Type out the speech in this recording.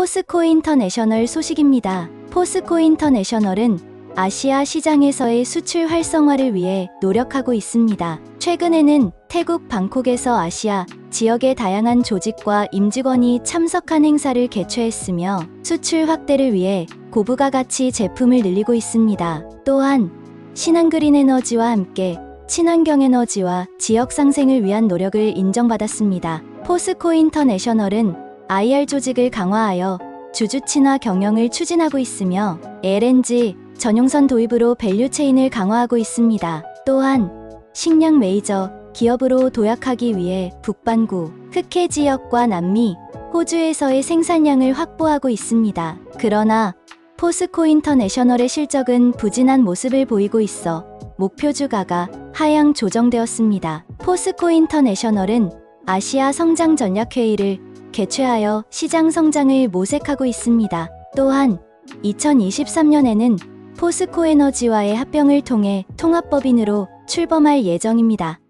포스코 인터내셔널 소식입니다. 포스코 인터내셔널은 아시아 시장에서의 수출 활성화를 위해 노력하고 있습니다. 최근에는 태국 방콕에서 아시아 지역의 다양한 조직과 임직원이 참석한 행사를 개최했으며 수출 확대를 위해 고부가 가치 제품을 늘리고 있습니다. 또한 신한그린 에너지와 함께 친환경 에너지와 지역 상생을 위한 노력을 인정받았습니다. 포스코 인터내셔널은 IR 조직을 강화하여 주주 친화 경영을 추진하고 있으며 LNG 전용선 도입으로 밸류체인을 강화하고 있습니다. 또한 식량 메이저 기업으로 도약하기 위해 북반구, 흑해 지역과 남미, 호주에서의 생산량을 확보하고 있습니다. 그러나 포스코 인터내셔널의 실적은 부진한 모습을 보이고 있어 목표 주가가 하향 조정되었습니다. 포스코 인터내셔널은 아시아 성장 전략 회의를 개최하여 시장 성장을 모색하고 있습니다. 또한 2023년에는 포스코 에너지와의 합병을 통해 통합법인으로 출범할 예정입니다.